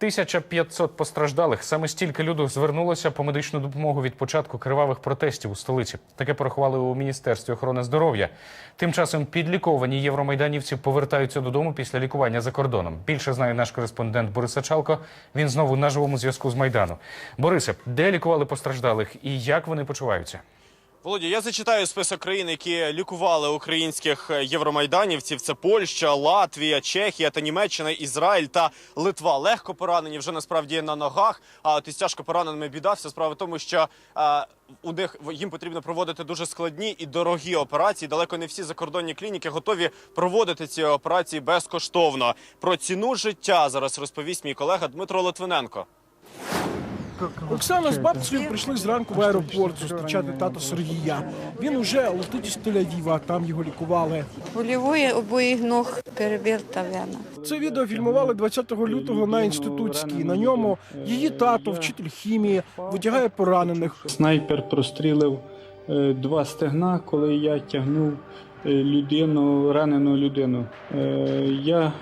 1500 постраждалих. Саме стільки людей звернулося по медичну допомогу від початку кривавих протестів у столиці. Таке порахували у міністерстві охорони здоров'я. Тим часом підліковані євромайданівці повертаються додому після лікування за кордоном. Більше знає наш кореспондент Борис Сачалко. Він знову на живому зв'язку з майдану. Борисе, де лікували постраждалих і як вони почуваються? Володя, я зачитаю список країн, які лікували українських е, євромайданівців. Це Польща, Латвія, Чехія та Німеччина, Ізраїль та Литва. Легко поранені вже насправді на ногах. А от із тяжко пораненими біда. Вся справа в тому, що е, у них їм потрібно проводити дуже складні і дорогі операції. Далеко не всі закордонні клініки готові проводити ці операції безкоштовно. Про ціну життя зараз розповість мій колега Дмитро Литвиненко. Оксана з бабцею прийшли зранку в аеропорт зустрічати тата Сергія. Він уже летить із Тель-Авіва, там його лікували. Болівої обоїх ног перебита вена. Це відео фільмували 20 лютого на інститутській. На ньому її тато, вчитель хімії, витягає поранених. Снайпер прострілив е, два стегна, коли я тягнув е, людину, ранену людину. Е, Я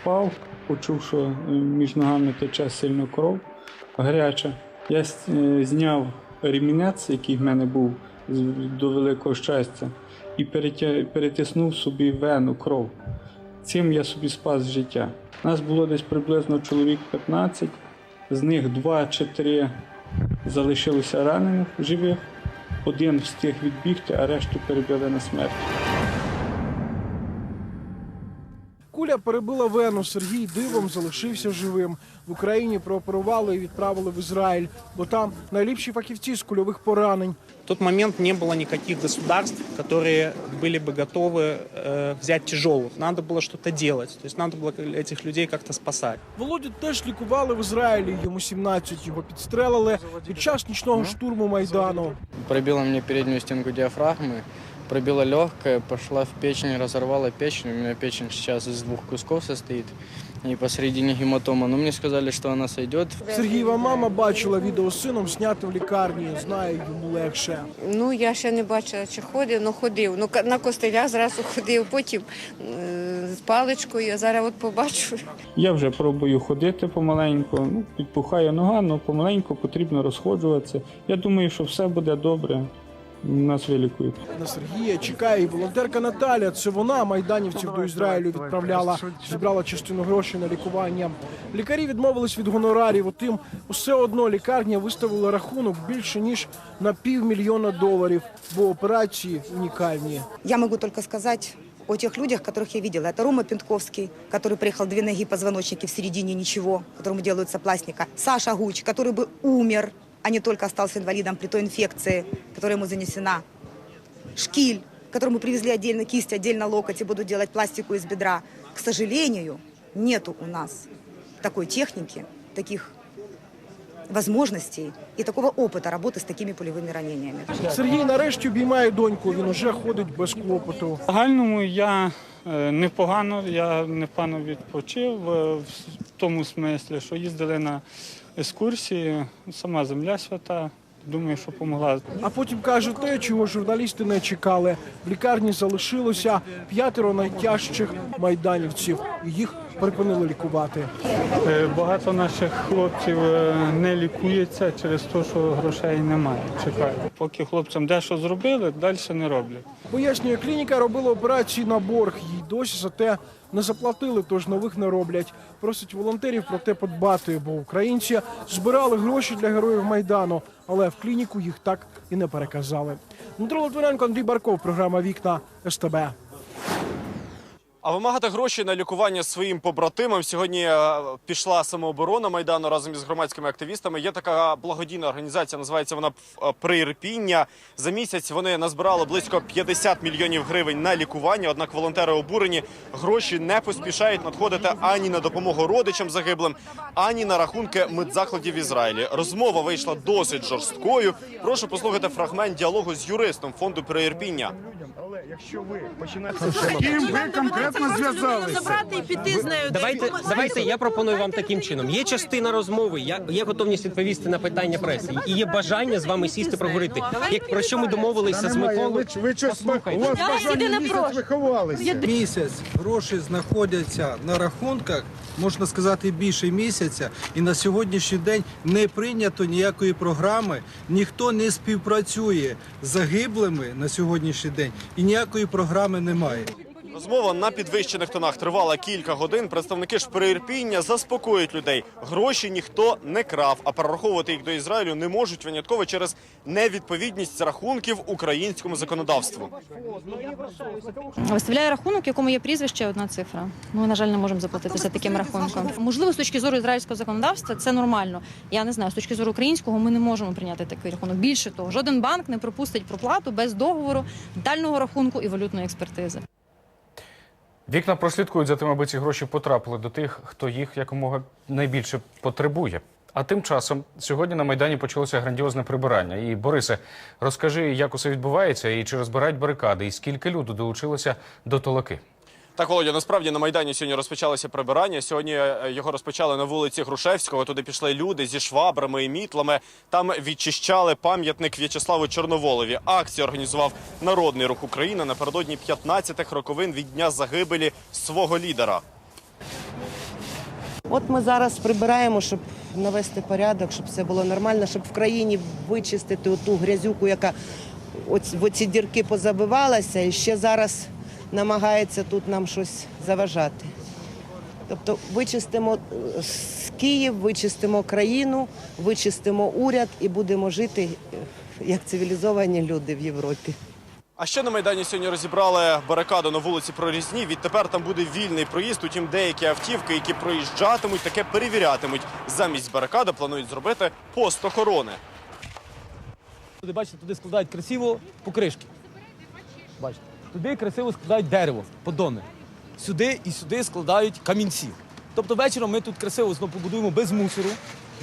впав, почув, що між ногами тече сильно кров гаряча. Я е, зняв ремінець, який в мене був до великого щастя, і перетиснув собі вену кров. Цим я собі спас життя. Нас було десь приблизно чоловік 15, з них 2 чи 3 залишилося ранених живих. Один встиг відбігти, а решту перебили на смерть. Куля перебила вену. Сергій дивом залишився живим. В Україні прооперували і відправили в Ізраїль, бо там найліпші фахівці з кульових поранень. В тот момент не было никаких государств, которые были бы готовы э, взять тяжелых. Надо было что-то делать. То есть надо было этих людей как-то спасать. Володю теж лікували в Ізраїлі. Йому 17, його підстрелили під час нічного штурму майдану. пробила мне переднюю стенку диафрагмы, пробила легкое, пошла в печень, разорвала печень. У меня печень сейчас из двух кусков состоит. И посередине гематома. Но мне сказали, что она сойдет. Сергієва мама бачила відео з сином зняти в лікарні. Знає, йому легше. Ну я ще не бачила, чи ходив, ну ходив. Ну на костелях зразу ходив, потім е, з паличкою. А зараз от побачу. Я вже пробую ходити помаленьку, ну, підпухає нога, але помаленьку потрібно розходжуватися. Я думаю, що все буде добре Нас вилікують. На Сергія чекає і волонтерка Наталя. Це вона майданівців до Ізраїлю відправляла, зібрала частину грошей на лікування. Лікарі відмовились від гонорарів. Утім, усе одно лікарня виставила рахунок більше ніж на півмільйона доларів, бо операції унікальні. Я могу только сказать о тех людях, которых я видела. Это Рома Пентковский, который приехал две ноги позвоночники в середине ничего, которому делаются пластика. Саша Гуч, который бы умер, а не только остался инвалидом при той инфекции, которая ему занесена. Шкиль, которому привезли отдельно кисть, отдельно локоть и будут делать пластику из бедра. К сожалению, нету у нас такой техники, таких возможностей и такого опыта работы с такими пулевыми ранениями. Сергій нарешті обіймає доньку. Він уже ходить без клопоту. В загальному я е, непогано, я непогано відпочив е, в тому смислі, що їздили на екскурсії, сама земля свята. Думаю, що допомогла. А потім каже те, чого журналісти не чекали. В лікарні залишилося п'ятеро найтяжчих майданівців. І їх припинили лікувати. Е, Багато наших хлопців е, не лікується через те, що грошей немає. Чекають. Поки хлопцям дещо зробили, далі не роблять. Пояснює, клініка робила операції на борг. Їй досі за те не заплатили, тож нових не роблять. Просить волонтерів про те подбати, бо українці збирали гроші для героїв майдану, але в клініку їх так і не переказали. Дмитро Литвиненко, Андрій Барков, програма Вікна СТБ. А вимагати гроші на лікування своїм побратимам сьогодні е, пішла самооборона майдану разом із громадськими активістами. Є така благодійна організація, називається вона е, Приірпіння. За місяць вони назбирали близько 50 мільйонів гривень на лікування. Однак волонтери обурені гроші не поспішають надходити ані на допомогу родичам загиблим, ані на рахунки медзакладів в Ізраїлі. Розмова вийшла досить жорсткою. Прошу послухати фрагмент діалогу з юристом фонду Приірпіння. якщо ви починаєте З ким ви конкретно зв'язалися? забрати і піти з нею. Давайте, давайте я пропоную вам таким чином. Є частина розмови, я, є готовність відповісти на питання преси, і є бажання з вами сісти проговорити. Як про що ми домовилися з Миколою? Ви, щось у вас бажання місяць ви. Місяць гроші знаходяться на рахунках, можна сказати, більше місяця, і на сьогоднішній день не прийнято ніякої програми, ніхто не співпрацює з загиблими на сьогоднішній день, і ніякої програми немає. Розмова на підвищених тонах тривала кілька годин. Представники ж Ірпіння заспокоюють людей. Гроші ніхто не крав, а перераховувати їх до Ізраїлю не можуть винятково через невідповідність рахунків українському законодавству. Виставляє рахунок, якому є прізвище, одна цифра. Ми, на жаль, не можемо заплатити за таким рахунком. Можливо, з точки зору ізраїльського законодавства це нормально. Я не знаю, з точки зору українського ми не можемо прийняти такий рахунок. Більше того, жоден банк не пропустить проплату без договору, детального рахунку і валютної експертизи. Вікна прослідкують за тим, аби ці гроші потрапили до тих, хто їх якомога найбільше потребує. А тим часом сьогодні на майдані почалося грандіозне прибирання. І Борисе, розкажи, як усе відбувається, і чи розбирають барикади, і скільки люду долучилося до толоки. Так, Володя, насправді на Майдані сьогодні розпочалося прибирання. Сьогодні е, його розпочали на вулиці Грушевського. Туди пішли люди зі швабрами і мітлами. Там відчищали пам'ятник В'ячеславу Чорноволові. Акцію організував Народний рух України напередодні 15-х роковин від дня загибелі свого лідера. От ми зараз прибираємо, щоб навести порядок, щоб все було нормально, щоб в країні вичистити ту грязюку, яка в оці дірки позабивалася, і ще зараз намагається тут нам щось заважати. Тобто вичистимо е, з Київ, вичистимо країну, вичистимо уряд і будемо жити е, як цивілізовані люди в Європі. А ще на Майдані сьогодні розібрали барикаду на вулиці Прорізні. Відтепер там буде вільний проїзд. Утім, деякі автівки, які проїжджатимуть, таке перевірятимуть. Замість барикади планують зробити пост охорони. Туди бачите, туди складають красиво покришки. Бачите, туди красиво складають дерево, подони. Сюди і сюди складають камінці. Тобто вечором ми тут красиво знову побудуємо без мусору,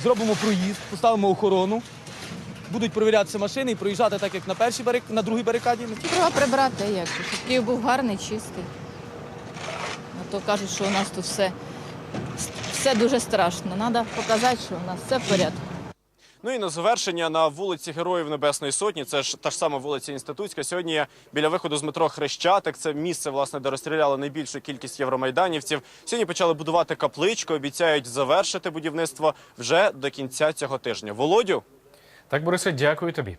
зробимо проїзд, поставимо охорону, будуть перевірятися машини і проїжджати так, як на першій барик... на другій барикаді. Треба прибрати, як щоб Київ був гарний, чистий. А то кажуть, що у нас тут все, все дуже страшно. Треба показати, що у нас все в порядку. Ну і на завершення на вулиці Героїв Небесної Сотні. Це ж та ж сама вулиця Інститутська. Сьогодні біля виходу з метро Хрещатик. Це місце, власне, де розстріляли найбільшу кількість євромайданівців. Сьогодні почали будувати капличку. Обіцяють завершити будівництво вже до кінця цього тижня. Володю. Так, Борисе, дякую тобі.